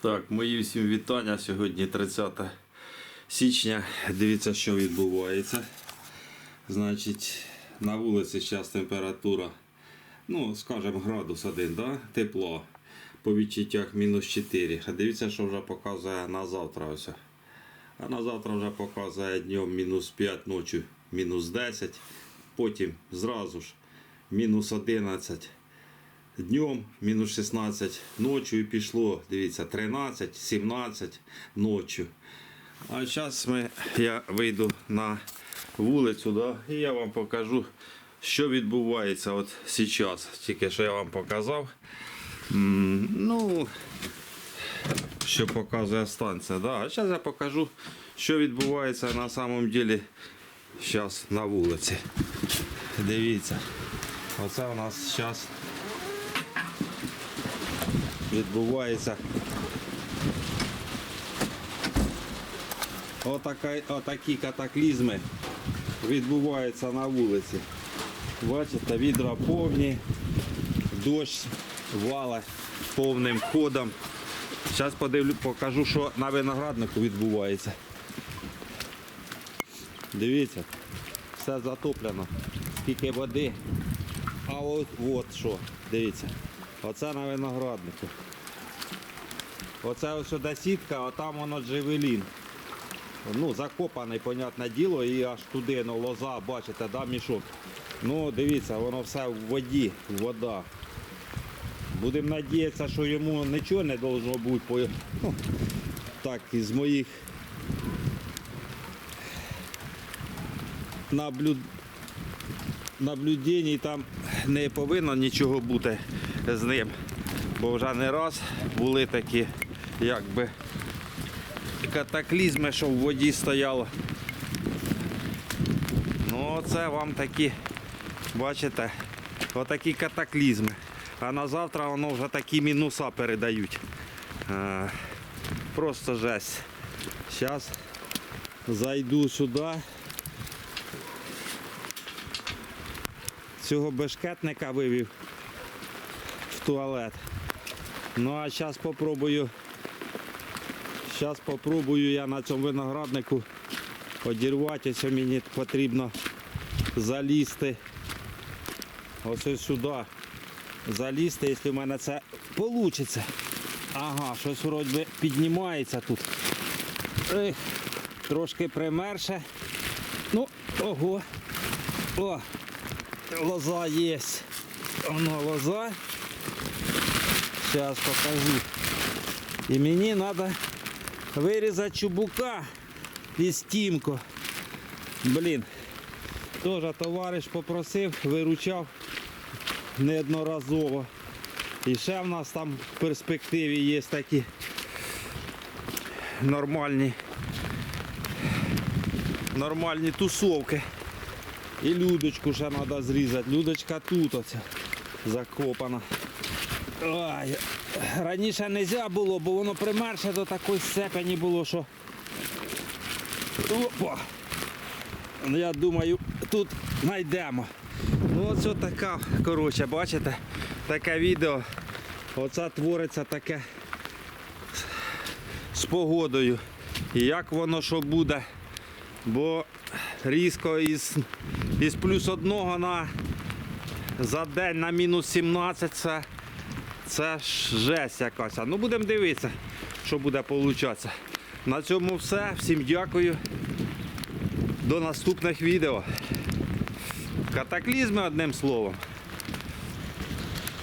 Так, мої всім вітання. Сьогодні 30 січня. Дивіться, що відбувається. Значить, на вулиці зараз температура, ну, скажімо, градус один, да? тепло. По відчуттях мінус 4. А дивіться, що вже показує на завтра. Ось. А на завтра вже показує днем мінус 5, ночі мінус 10. Потім зразу ж мінус 11 днем мінус 16, ночі пішло, дивіться, 13, 17 ночі. А зараз ми, я вийду на вулицю, да, і я вам покажу, що відбувається от зараз. Тільки що я вам показав. Ну, що показує станція. Да. А зараз я покажу, що відбувається на самом деле зараз на вулиці. Дивіться. Оце у нас зараз відбувається. Отака, отакі катаклізми відбуваються на вулиці. Бачите, відра повні, дощ вала повним ходом. Зараз подивлю, покажу, що на винограднику відбувається. Дивіться, все затоплено. Скільки води. А от, от що, дивіться. Оце на винограднику. Оце ось сюди сітка, а там воно джевелін. Ну, закопаний, понятне діло, і аж туди ну, лоза, бачите, да, мішок. Ну, дивіться, воно все в воді, вода. Будемо надіятися, що йому нічого не должно бути. Ну, так, із моїх наблюд... наблюдень там не повинно нічого бути з ним. Бо вже не раз були такі, якби катаклізми, що в воді стояло. Ну це вам такі, бачите, отакі катаклізми. А на завтра воно вже такі мінуса передають. А, просто жесть. Зараз зайду сюди. Цього бешкетника вивів туалет. Ну а зараз попробую. Зараз попробую я на цьому винограднику одірвати, що мені потрібно залізти. Ось сюди. Залізти, якщо в мене це вийде. Ага, щось вроді піднімається тут. Ех, трошки примерше. Ну, ого. О, лоза є. Воно лоза. Зараз покажу. І мені треба вирізати чубука і стімку. Блін. Теж товариш попросив, виручав неодноразово. І ще в нас там в перспективі є такі нормальні нормальні тусовки. І людочку ще треба зрізати. Людочка тут оце закопана. Ой, раніше не можна було, бо воно примерше до такої степені було, що. Опа! Я думаю, тут знайдемо. Ну оце така, коротше, бачите, таке відео. Оце твориться таке з погодою. І як воно що буде. Бо різко із, із плюс одного на за день на мінус 17 це, це ж жесть якась. Ну будемо дивитися, що буде получатися. На цьому все. Всім дякую. До наступних відео. Катаклізми одним словом.